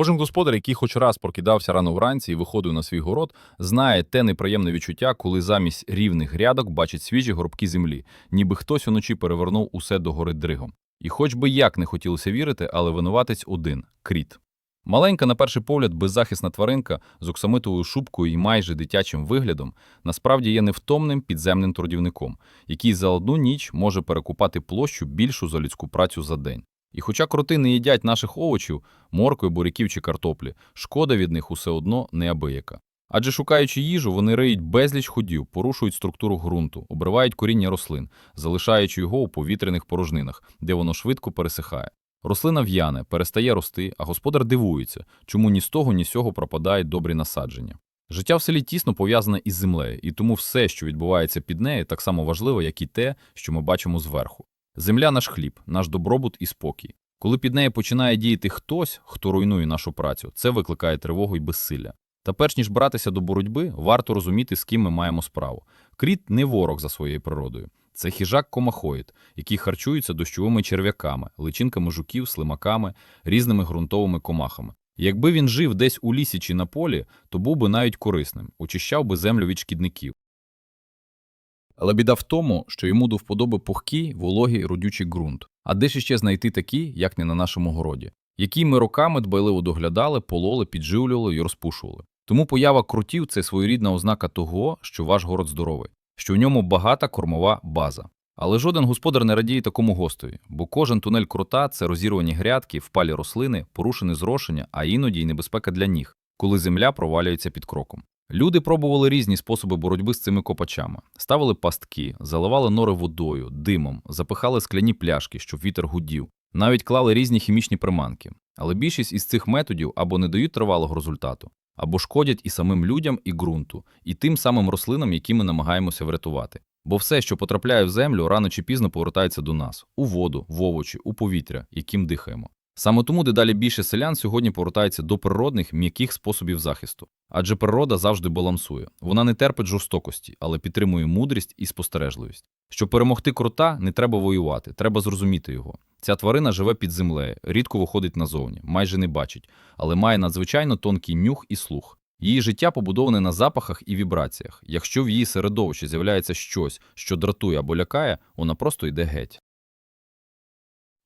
Кожен господар, який хоч раз прокидався рано вранці і виходив на свій город, знає те неприємне відчуття, коли замість рівних грядок бачить свіжі горбки землі, ніби хтось уночі перевернув усе догори дригом. І хоч би як не хотілося вірити, але винуватець один кріт. Маленька, на перший погляд, беззахисна тваринка з оксамитовою шубкою і майже дитячим виглядом насправді є невтомним підземним трудівником, який за одну ніч може перекупати площу більшу за людську працю за день. І хоча кроти не їдять наших овочів, моркви, буряків чи картоплі, шкода від них усе одно неабияка. Адже шукаючи їжу, вони риють безліч ходів, порушують структуру ґрунту, обривають коріння рослин, залишаючи його у повітряних порожнинах, де воно швидко пересихає. Рослина в'яне, перестає рости, а господар дивується, чому ні з того, ні з сього пропадають добрі насадження. Життя в селі тісно пов'язане із землею, і тому все, що відбувається під нею, так само важливо, як і те, що ми бачимо зверху. Земля наш хліб, наш добробут і спокій. Коли під нею починає діяти хтось, хто руйнує нашу працю, це викликає тривогу і безсилля. Та перш ніж братися до боротьби, варто розуміти, з ким ми маємо справу. Кріт не ворог за своєю природою. Це хижак комахоїд, який харчується дощовими черв'яками, личинками жуків, слимаками, різними ґрунтовими комахами. Якби він жив десь у лісі чи на полі, то був би навіть корисним, очищав би землю від шкідників. Але біда в тому, що йому до вподоби пухкий, вологий, родючий ґрунт. А де ж ще знайти такі, як не на нашому городі, які ми роками дбайливо доглядали, пололи, підживлювали і розпушували. Тому поява крутів це своєрідна ознака того, що ваш город здоровий, що в ньому багата кормова база. Але жоден господар не радіє такому гостеві, бо кожен тунель крута це розірвані грядки, впалі рослини, порушене зрошення, а іноді й небезпека для ніг, коли земля провалюється під кроком. Люди пробували різні способи боротьби з цими копачами, ставили пастки, заливали нори водою, димом, запихали скляні пляшки, щоб вітер гудів, навіть клали різні хімічні приманки. Але більшість із цих методів або не дають тривалого результату, або шкодять і самим людям, і ґрунту, і тим самим рослинам, які ми намагаємося врятувати. Бо все, що потрапляє в землю, рано чи пізно повертається до нас у воду, в овочі, у повітря, яким дихаємо. Саме тому дедалі більше селян сьогодні повертаються до природних м'яких способів захисту. Адже природа завжди балансує. Вона не терпить жорстокості, але підтримує мудрість і спостережливість. Щоб перемогти крута, не треба воювати, треба зрозуміти його. Ця тварина живе під землею, рідко виходить назовні, майже не бачить, але має надзвичайно тонкий нюх і слух. Її життя побудоване на запахах і вібраціях. Якщо в її середовищі з'являється щось, що дратує або лякає, вона просто йде геть.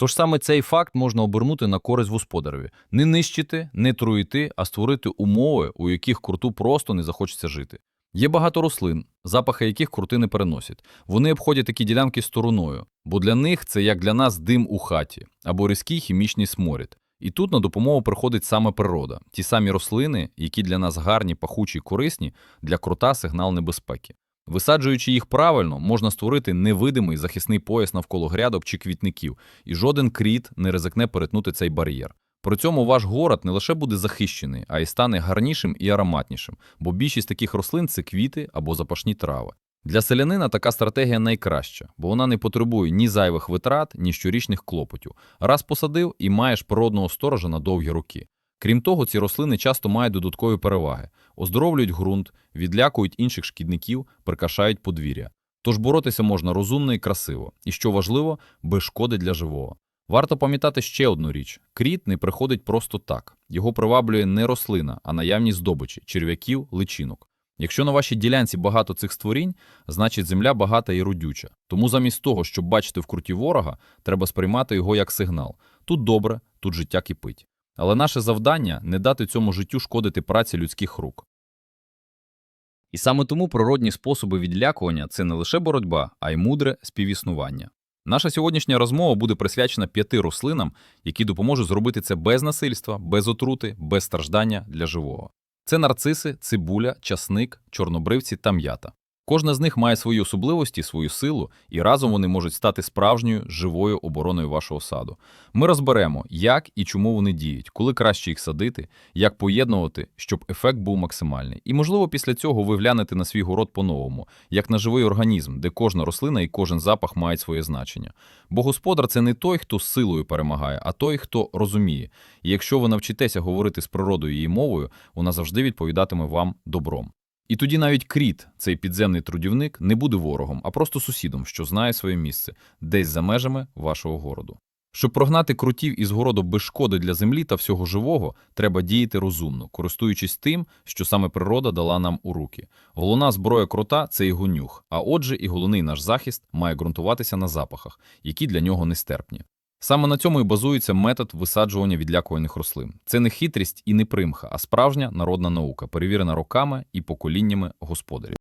Тож саме цей факт можна обернути на користь господареві не нищити, не труїти, а створити умови, у яких круту просто не захочеться жити. Є багато рослин, запахи яких крути не переносять. Вони обходять такі ділянки стороною, бо для них це як для нас дим у хаті або різкий хімічний сморід. І тут на допомогу приходить саме природа, ті самі рослини, які для нас гарні, пахучі корисні, для крута сигнал небезпеки. Висаджуючи їх правильно, можна створити невидимий захисний пояс навколо грядок чи квітників, і жоден кріт не ризикне перетнути цей бар'єр. При цьому ваш город не лише буде захищений, а й стане гарнішим і ароматнішим, бо більшість таких рослин це квіти або запашні трави. Для селянина така стратегія найкраща, бо вона не потребує ні зайвих витрат, ні щорічних клопотів. Раз посадив і маєш природного сторожа на довгі роки. Крім того, ці рослини часто мають додаткові переваги, оздоровлюють ґрунт, відлякують інших шкідників, прикрашають подвір'я. Тож боротися можна розумно і красиво, і що важливо, без шкоди для живого. Варто пам'ятати ще одну річ: кріт не приходить просто так. Його приваблює не рослина, а наявність здобичі, черв'яків, личинок. Якщо на вашій ділянці багато цих створінь, значить земля багата і родюча. Тому замість того, щоб бачити в круті ворога, треба сприймати його як сигнал. Тут добре, тут життя кипить. Але наше завдання не дати цьому життю шкодити праці людських рук. І саме тому природні способи відлякування це не лише боротьба, а й мудре співіснування. Наша сьогоднішня розмова буде присвячена п'яти рослинам, які допоможуть зробити це без насильства, без отрути, без страждання для живого. Це нарциси, цибуля, часник, чорнобривці та м'ята. Кожна з них має свої особливості, свою силу, і разом вони можуть стати справжньою живою обороною вашого саду. Ми розберемо, як і чому вони діють, коли краще їх садити, як поєднувати, щоб ефект був максимальний. І, можливо, після цього ви глянете на свій город по-новому, як на живий організм, де кожна рослина і кожен запах мають своє значення. Бо господар це не той, хто силою перемагає, а той, хто розуміє. І якщо ви навчитеся говорити з природою її мовою, вона завжди відповідатиме вам добром. І тоді навіть кріт, цей підземний трудівник, не буде ворогом, а просто сусідом, що знає своє місце десь за межами вашого городу. Щоб прогнати крутів із городу без шкоди для землі та всього живого, треба діяти розумно, користуючись тим, що саме природа дала нам у руки. Головна зброя крота це його нюх, а отже, і головний наш захист має ґрунтуватися на запахах, які для нього нестерпні. Саме на цьому і базується метод висаджування відлякуваних рослин. Це не хитрість і не примха, а справжня народна наука, перевірена роками і поколіннями господарів.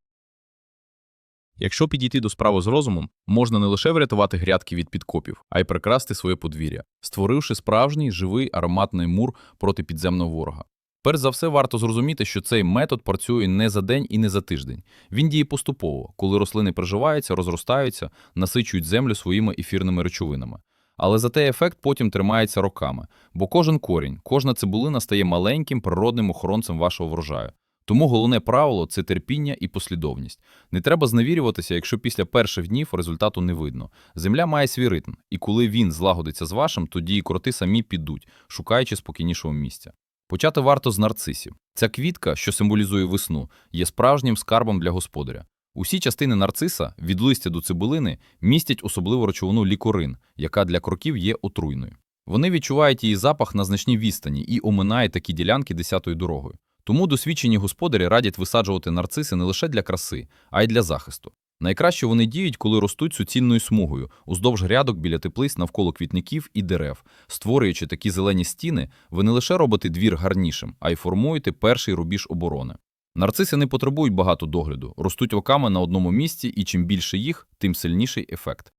Якщо підійти до справи з розумом, можна не лише врятувати грядки від підкопів, а й прикрасти своє подвір'я, створивши справжній живий ароматний мур проти підземного ворога. Перш за все, варто зрозуміти, що цей метод працює не за день і не за тиждень. Він діє поступово, коли рослини приживаються, розростаються, насичують землю своїми ефірними речовинами. Але зате ефект потім тримається роками, бо кожен корінь, кожна цибулина стає маленьким природним охоронцем вашого врожаю. Тому головне правило це терпіння і послідовність. Не треба зневірюватися, якщо після перших днів результату не видно. Земля має свій ритм, і коли він злагодиться з вашим, тоді і кроти самі підуть, шукаючи спокійнішого місця. Почати варто з нарцисів. Ця квітка, що символізує весну, є справжнім скарбом для господаря. Усі частини нарциса, від листя до цибулини, містять особливу речовину лікорин, яка для кроків є отруйною. Вони відчувають її запах на значній відстані і оминають такі ділянки десятою дорогою. Тому досвідчені господарі радять висаджувати нарциси не лише для краси, а й для захисту. Найкраще вони діють, коли ростуть суцільною смугою, уздовж грядок біля теплиць навколо квітників і дерев. Створюючи такі зелені стіни, ви не лише робите двір гарнішим, а й формуєте перший рубіж оборони. Нарциси не потребують багато догляду, ростуть роками на одному місці, і чим більше їх, тим сильніший ефект.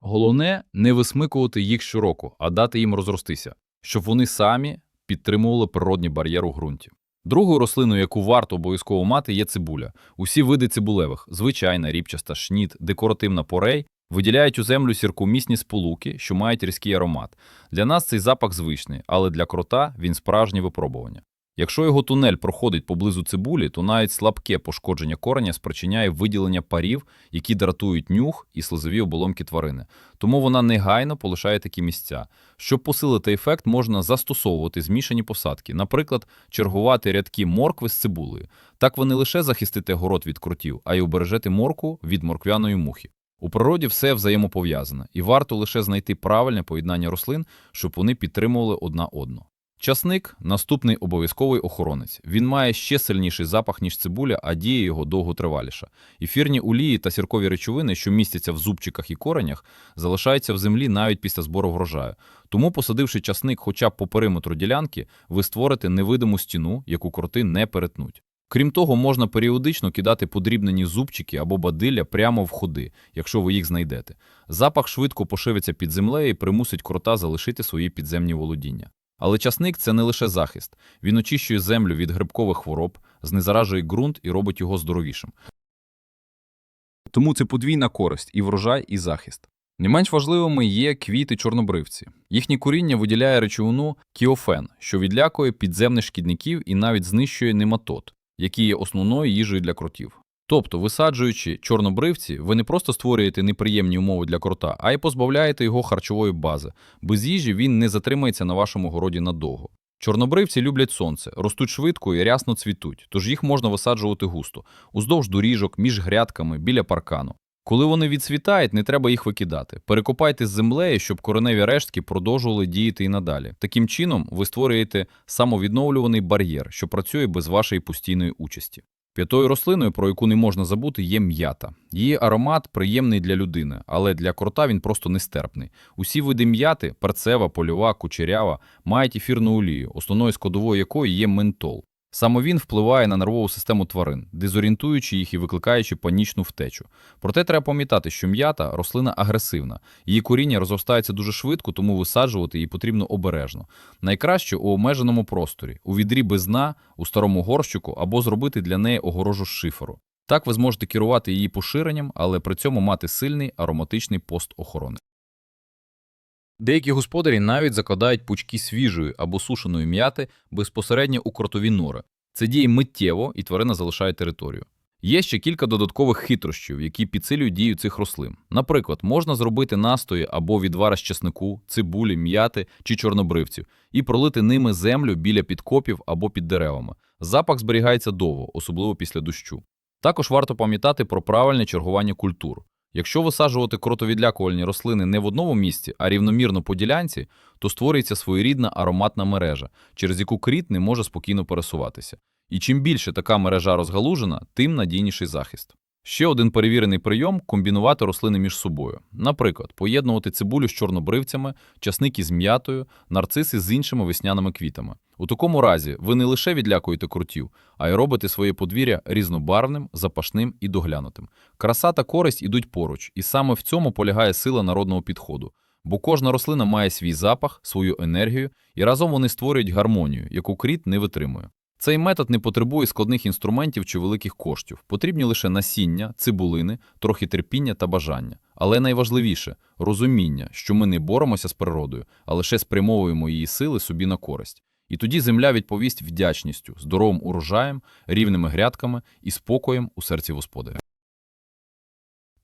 Головне не висмикувати їх щороку, а дати їм розростися, щоб вони самі підтримували природній бар'єр у ґрунті. Другою рослиною, яку варто обов'язково мати, є цибуля. Усі види цибулевих звичайна, ріпчаста, шніт, декоративна порей виділяють у землю сіркомісні сполуки, що мають різкий аромат. Для нас цей запах звичний, але для крота він справжнє випробування. Якщо його тунель проходить поблизу цибулі, то навіть слабке пошкодження кореня спричиняє виділення парів, які дратують нюх і слизові оболонки тварини. Тому вона негайно полишає такі місця. Щоб посилити ефект, можна застосовувати змішані посадки, наприклад, чергувати рядки моркви з цибулею. Так ви не лише захистите город від кротів, а й убережете морку від морквяної мухи. У природі все взаємопов'язане, і варто лише знайти правильне поєднання рослин, щоб вони підтримували одна одну. Часник наступний обов'язковий охоронець. Він має ще сильніший запах, ніж цибуля, а діє його довготриваліша. Ефірні олії та сіркові речовини, що містяться в зубчиках і коренях, залишаються в землі навіть після збору врожаю. Тому, посадивши часник хоча б по периметру ділянки, ви створите невидиму стіну, яку кроти не перетнуть. Крім того, можна періодично кидати подрібнені зубчики або бадилля прямо в ходи, якщо ви їх знайдете. Запах швидко пошивиться під землею і примусить крота залишити свої підземні володіння. Але часник це не лише захист. Він очищує землю від грибкових хвороб, знезаражує ґрунт і робить його здоровішим. Тому це подвійна користь і врожай, і захист. Не менш важливими є квіти чорнобривці. Їхнє коріння виділяє речовину кіофен, що відлякує підземних шкідників і навіть знищує нематод, які є основною їжею для кротів. Тобто, висаджуючи чорнобривці, ви не просто створюєте неприємні умови для крота, а й позбавляєте його харчової бази. Без їжі він не затримається на вашому городі надовго. Чорнобривці люблять сонце, ростуть швидко і рясно цвітуть, тож їх можна висаджувати густо, уздовж доріжок, між грядками, біля паркану. Коли вони відцвітають, не треба їх викидати. Перекопайте з землею, щоб кореневі рештки продовжували діяти і надалі. Таким чином, ви створюєте самовідновлюваний бар'єр, що працює без вашої постійної участі. П'ятою рослиною, про яку не можна забути, є м'ята. Її аромат приємний для людини, але для крота він просто нестерпний. Усі види м'яти перцева, польова, кучерява мають ефірну олію, основною складовою якої є ментол. Саме він впливає на нервову систему тварин, дезорієнтуючи їх і викликаючи панічну втечу. Проте треба пам'ятати, що м'ята рослина агресивна. Її коріння розростається дуже швидко, тому висаджувати її потрібно обережно. Найкраще у обмеженому просторі, у відрі без дна, у старому горщику або зробити для неї огорожу шиферу. Так ви зможете керувати її поширенням, але при цьому мати сильний ароматичний пост охорони. Деякі господарі навіть закладають пучки свіжої або сушеної м'яти безпосередньо у кротові нори. Це діє миттєво, і тварина залишає територію. Є ще кілька додаткових хитрощів, які підсилюють дію цих рослин. Наприклад, можна зробити настої або відвари з чеснику, цибулі, м'яти чи чорнобривців і пролити ними землю біля підкопів або під деревами. Запах зберігається довго, особливо після дощу. Також варто пам'ятати про правильне чергування культур. Якщо висаджувати кротовідлякувальні рослини не в одному місці, а рівномірно по ділянці, то створюється своєрідна ароматна мережа, через яку кріт не може спокійно пересуватися. І чим більше така мережа розгалужена, тим надійніший захист. Ще один перевірений прийом – комбінувати рослини між собою. Наприклад, поєднувати цибулю з чорнобривцями, часник із м'ятою, нарциси з іншими весняними квітами. У такому разі ви не лише відлякуєте крутів, а й робите своє подвір'я різнобарвним, запашним і доглянутим. Краса та користь ідуть поруч, і саме в цьому полягає сила народного підходу. Бо кожна рослина має свій запах, свою енергію, і разом вони створюють гармонію, яку кріт не витримує. Цей метод не потребує складних інструментів чи великих коштів. Потрібні лише насіння, цибулини, трохи терпіння та бажання. Але найважливіше розуміння, що ми не боремося з природою, а лише спрямовуємо її сили собі на користь. І тоді земля відповість вдячністю, здоровим урожаєм, рівними грядками і спокоєм у серці господаря.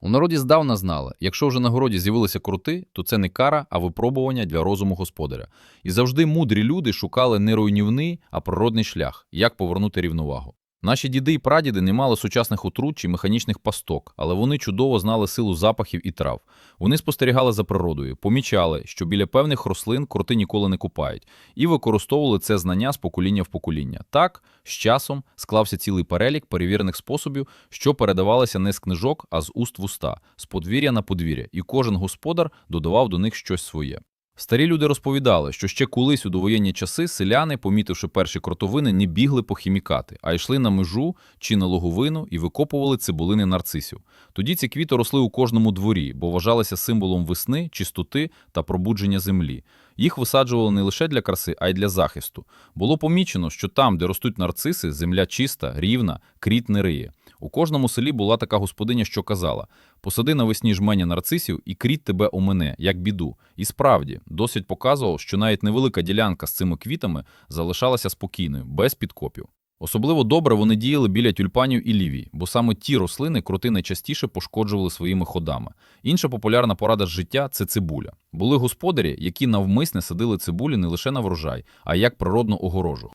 У народі здавна знали, якщо вже на городі з'явилися крути, то це не кара, а випробування для розуму господаря. І завжди мудрі люди шукали не руйнівний, а природний шлях, як повернути рівновагу. Наші діди і прадіди не мали сучасних отрут чи механічних пасток, але вони чудово знали силу запахів і трав. Вони спостерігали за природою, помічали, що біля певних рослин крути ніколи не купають, і використовували це знання з покоління в покоління. Так, з часом склався цілий перелік перевірених способів, що передавалися не з книжок, а з уст в уста, з подвір'я на подвір'я, і кожен господар додавав до них щось своє. Старі люди розповідали, що ще колись у довоєнні часи селяни, помітивши перші кротовини, не бігли по хімікати, а йшли на межу чи на логовину і викопували цибулини нарцисів. Тоді ці квіти росли у кожному дворі, бо вважалися символом весни, чистоти та пробудження землі. Їх висаджували не лише для краси, а й для захисту. Було помічено, що там, де ростуть нарциси, земля чиста, рівна, кріт не риє. У кожному селі була така господиня, що казала: посади навесні жменя нарцисів, і кріт тебе омине, як біду. І справді, досвід показував, що навіть невелика ділянка з цими квітами залишалася спокійною, без підкопів. Особливо добре вони діяли біля тюльпанів і лівій, бо саме ті рослини крути найчастіше пошкоджували своїми ходами. Інша популярна порада з життя це цибуля. Були господарі, які навмисне садили цибулі не лише на врожай, а як природну огорожу.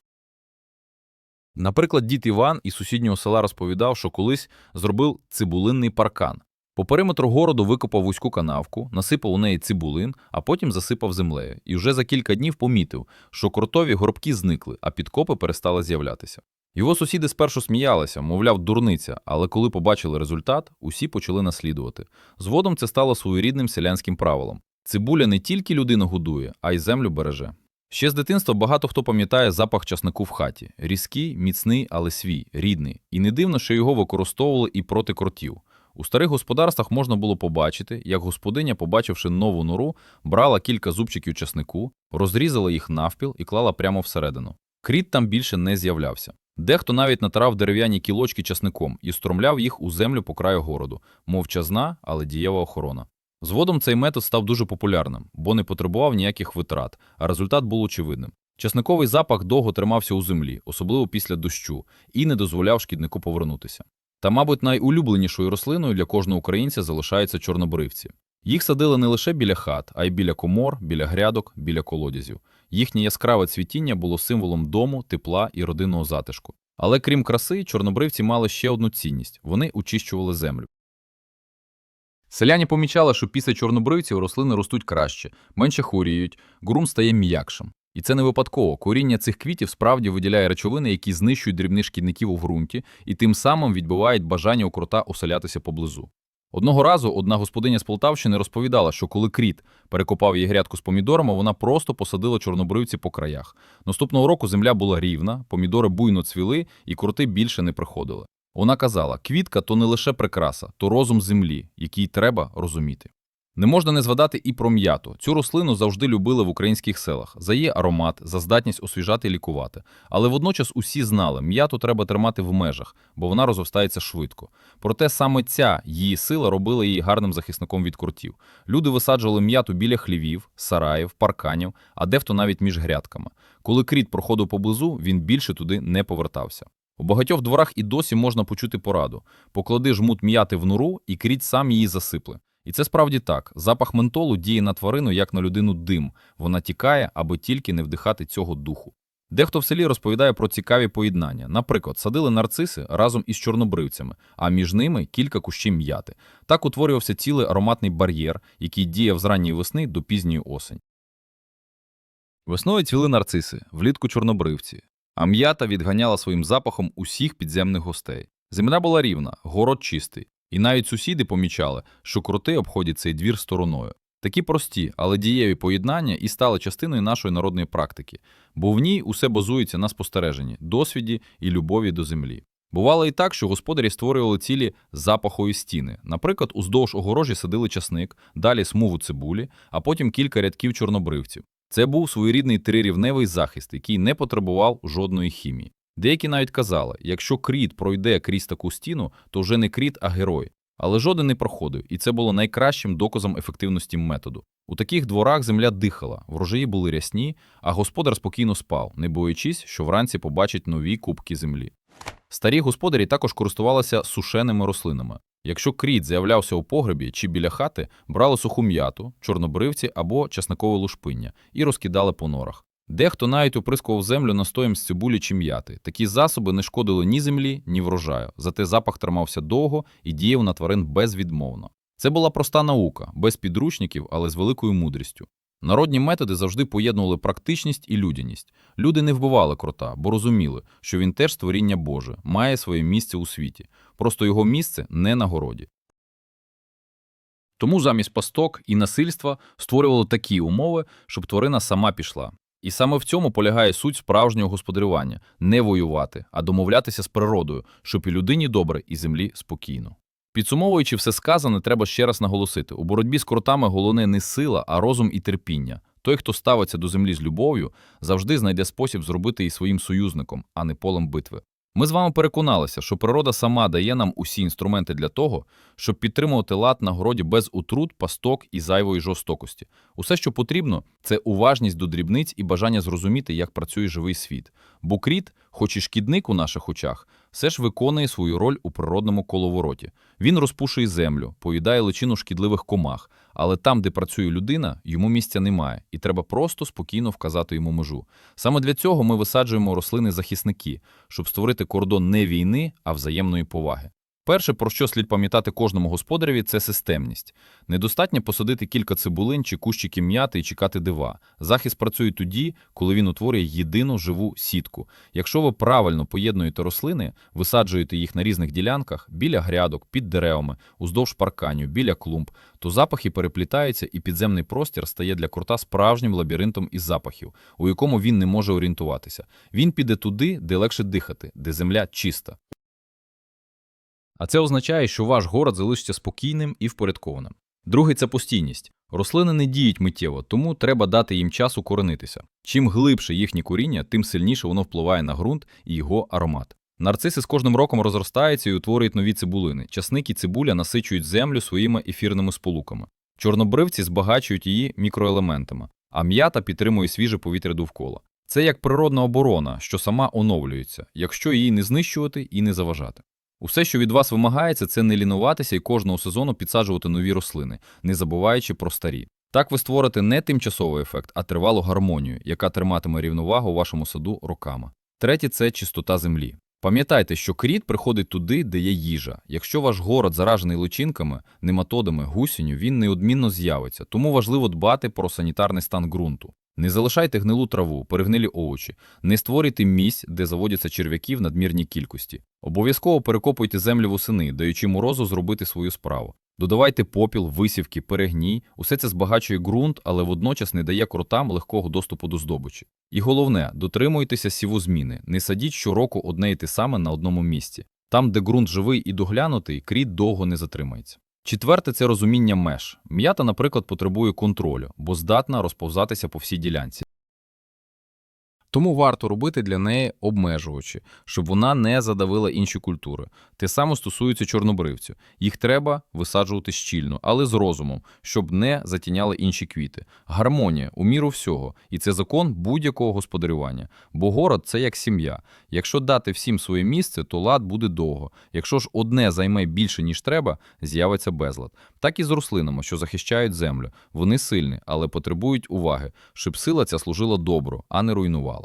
Наприклад, дід Іван із сусіднього села розповідав, що колись зробив цибулинний паркан. По периметру городу викопав вузьку канавку, насипав у неї цибулин, а потім засипав землею. І вже за кілька днів помітив, що кротові горбки зникли, а підкопи перестали з'являтися. Його сусіди спершу сміялися, мовляв, дурниця, але коли побачили результат, усі почали наслідувати. Згодом це стало своєрідним селянським правилом. Цибуля не тільки людину годує, а й землю береже. Ще з дитинства багато хто пам'ятає запах часнику в хаті. Різкий, міцний, але свій, рідний. І не дивно, що його використовували і проти кротів. У старих господарствах можна було побачити, як господиня, побачивши нову нору, брала кілька зубчиків часнику, розрізала їх навпіл і клала прямо всередину. Кріт там більше не з'являвся. Дехто навіть натирав дерев'яні кілочки часником і стромляв їх у землю по краю городу, мовчазна, але дієва охорона. Згодом цей метод став дуже популярним, бо не потребував ніяких витрат, а результат був очевидним. Часниковий запах довго тримався у землі, особливо після дощу, і не дозволяв шкіднику повернутися. Та, мабуть, найулюбленішою рослиною для кожного українця залишаються чорнобривці. Їх садили не лише біля хат, а й біля комор, біля грядок, біля колодязів. Їхнє яскраве цвітіння було символом дому, тепла і родинного затишку. Але крім краси, чорнобривці мали ще одну цінність вони очищували землю. Селяні помічали, що після чорнобривців рослини ростуть краще, менше хворіють, ґрунт стає м'якшим. І це не випадково. Коріння цих квітів справді виділяє речовини, які знищують дрібних шкідників у ґрунті, і тим самим відбивають бажання у крота оселятися поблизу. Одного разу одна господиня з Полтавщини розповідала, що коли кріт перекопав її грядку з помідорами, вона просто посадила чорнобривці по краях. Наступного року земля була рівна, помідори буйно цвіли, і кроти більше не приходили. Вона казала: квітка то не лише прикраса, то розум землі, який треба розуміти. Не можна не згадати і про м'яту. Цю рослину завжди любили в українських селах за її аромат, за здатність освіжати і лікувати. Але водночас усі знали, м'яту треба тримати в межах, бо вона розростається швидко. Проте саме ця її сила робила її гарним захисником від крутів. Люди висаджували м'яту біля хлівів, сараїв, парканів, а дехто навіть між грядками. Коли кріт проходив поблизу, він більше туди не повертався. У багатьох дворах і досі можна почути пораду: поклади жмут м'яти в нору, і кріт сам її засипле. І це справді так. Запах ментолу діє на тварину як на людину дим. Вона тікає, аби тільки не вдихати цього духу. Дехто в селі розповідає про цікаві поєднання. Наприклад, садили нарциси разом із чорнобривцями, а між ними кілька кущів м'яти. Так утворювався цілий ароматний бар'єр, який діяв з ранньої весни до пізньої осені. Весною цвіли нарциси, влітку чорнобривці, а м'ята відганяла своїм запахом усіх підземних гостей. Земля була рівна, город чистий, і навіть сусіди помічали, що кроти обходять цей двір стороною. Такі прості, але дієві поєднання і стали частиною нашої народної практики, бо в ній усе базується на спостереженні, досвіді і любові до землі. Бувало і так, що господарі створювали цілі запахові стіни. Наприклад, уздовж огорожі садили часник, далі смугу цибулі, а потім кілька рядків чорнобривців. Це був своєрідний трирівневий захист, який не потребував жодної хімії. Деякі навіть казали, якщо кріт пройде крізь таку стіну, то вже не кріт, а герой. Але жоден не проходив, і це було найкращим доказом ефективності методу. У таких дворах земля дихала, врожаї були рясні, а господар спокійно спав, не боячись, що вранці побачить нові кубки землі. Старі господарі також користувалися сушеними рослинами. Якщо кріт з'являвся у погребі чи біля хати, брали суху м'яту, чорнобривці або часникове лушпиння і розкидали по норах. Дехто навіть оприскував землю настоєм з цибулі чи м'яти. Такі засоби не шкодили ні землі, ні врожаю. Зате запах тримався довго і діяв на тварин безвідмовно. Це була проста наука, без підручників, але з великою мудрістю. Народні методи завжди поєднували практичність і людяність. Люди не вбивали крота, бо розуміли, що він теж створіння Боже, має своє місце у світі. Просто його місце не на городі. Тому замість пасток і насильства створювали такі умови, щоб тварина сама пішла. І саме в цьому полягає суть справжнього господарювання не воювати, а домовлятися з природою, щоб і людині добре, і землі спокійно. Підсумовуючи все сказане, треба ще раз наголосити: у боротьбі з кротами головне не сила, а розум і терпіння. Той, хто ставиться до землі з любов'ю, завжди знайде спосіб зробити її своїм союзником, а не полем битви. Ми з вами переконалися, що природа сама дає нам усі інструменти для того, щоб підтримувати лад на городі без утрут, пасток і зайвої жорстокості. Усе, що потрібно, це уважність до дрібниць і бажання зрозуміти, як працює живий світ. Бо кріт, хоч і шкідник у наших очах, все ж виконує свою роль у природному коловороті. Він розпушує землю, поїдає личину шкідливих комах, але там, де працює людина, йому місця немає, і треба просто спокійно вказати йому межу. Саме для цього ми висаджуємо рослини-захисники, щоб створити кордон не війни, а взаємної поваги. Перше, про що слід пам'ятати кожному господареві, це системність. Недостатньо посадити кілька цибулин чи кущики м'яти і чекати дива. Захист працює тоді, коли він утворює єдину живу сітку. Якщо ви правильно поєднуєте рослини, висаджуєте їх на різних ділянках, біля грядок, під деревами, уздовж парканів, біля клумб, то запахи переплітаються і підземний простір стає для крута справжнім лабіринтом із запахів, у якому він не може орієнтуватися. Він піде туди, де легше дихати, де земля чиста. А це означає, що ваш город залишиться спокійним і впорядкованим. Другий це постійність. Рослини не діють миттєво, тому треба дати їм час укоренитися. Чим глибше їхнє коріння, тим сильніше воно впливає на ґрунт і його аромат. Нарциси з кожним роком розростаються і утворюють нові цибулини. Часник і цибуля насичують землю своїми ефірними сполуками. Чорнобривці збагачують її мікроелементами, а м'ята підтримує свіже повітря довкола. Це як природна оборона, що сама оновлюється, якщо її не знищувати і не заважати. Усе, що від вас вимагається, це не лінуватися і кожного сезону підсаджувати нові рослини, не забуваючи про старі. Так ви створите не тимчасовий ефект, а тривалу гармонію, яка триматиме рівновагу вашому саду роками. Третє це чистота землі. Пам'ятайте, що кріт приходить туди, де є їжа. Якщо ваш город заражений личинками, нематодами, гусінню, він неодмінно з'явиться, тому важливо дбати про санітарний стан ґрунту. Не залишайте гнилу траву, перегнилі овочі, не створюйте місць, де заводяться черв'яки в надмірній кількості. Обов'язково перекопуйте землю восени, даючи морозу зробити свою справу. Додавайте попіл, висівки, перегній. Усе це збагачує ґрунт, але водночас не дає кротам легкого доступу до здобичі. І головне, дотримуйтеся сівозміни. Не садіть щороку одне й те саме на одному місці. Там, де ґрунт живий і доглянутий, кріт довго не затримається. Четверте це розуміння меж. М'ята, наприклад, потребує контролю, бо здатна розповзатися по всій ділянці. Тому варто робити для неї обмежувачі, щоб вона не задавила інші культури. Те саме стосується чорнобривців. Їх треба висаджувати щільно, але з розумом, щоб не затіняли інші квіти. Гармонія у міру всього, і це закон будь-якого господарювання. Бо город це як сім'я. Якщо дати всім своє місце, то лад буде довго. Якщо ж одне займе більше ніж треба, з'явиться безлад. Так і з рослинами, що захищають землю. Вони сильні, але потребують уваги, щоб сила ця служила добру, а не руйнувала.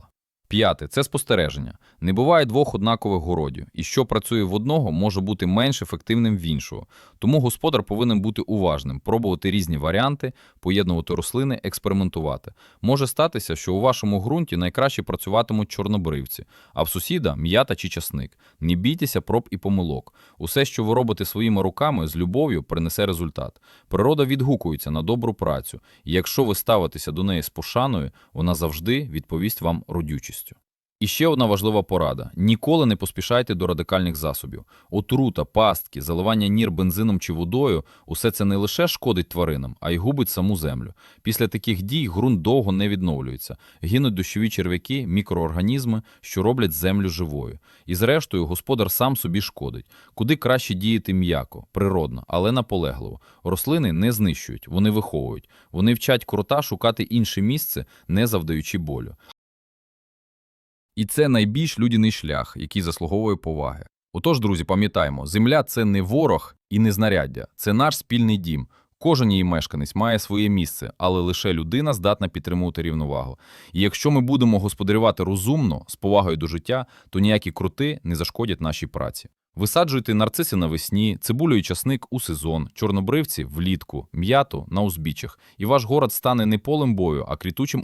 П'яте це спостереження. Не буває двох однакових городів, і що працює в одного, може бути менш ефективним в іншого. Тому господар повинен бути уважним, пробувати різні варіанти, поєднувати рослини, експериментувати. Може статися, що у вашому ґрунті найкраще працюватимуть чорнобривці, а в сусіда м'ята чи часник. Не бійтеся проб і помилок. Усе, що ви робите своїми руками з любов'ю, принесе результат. Природа відгукується на добру працю, і якщо ви ставитеся до неї з пошаною, вона завжди відповість вам родючістю. І ще одна важлива порада: ніколи не поспішайте до радикальних засобів. Отрута, пастки, заливання нір бензином чи водою усе це не лише шкодить тваринам, а й губить саму землю. Після таких дій ґрунт довго не відновлюється. Гинуть дощові черв'яки, мікроорганізми, що роблять землю живою. І зрештою, господар сам собі шкодить. Куди краще діяти м'яко, природно, але наполегливо. Рослини не знищують, вони виховують. Вони вчать крота шукати інше місце, не завдаючи болю. І це найбільш людяний шлях, який заслуговує поваги. Отож, друзі, пам'ятаємо, земля це не ворог і не знаряддя, це наш спільний дім. Кожен її мешканець має своє місце, але лише людина здатна підтримувати рівновагу. І якщо ми будемо господарювати розумно, з повагою до життя, то ніякі крути не зашкодять нашій праці. Висаджуйте нарциси навесні, цибулю і часник у сезон, чорнобривці влітку, м'яту на узбіччях, і ваш город стане не полем бою, а квітучим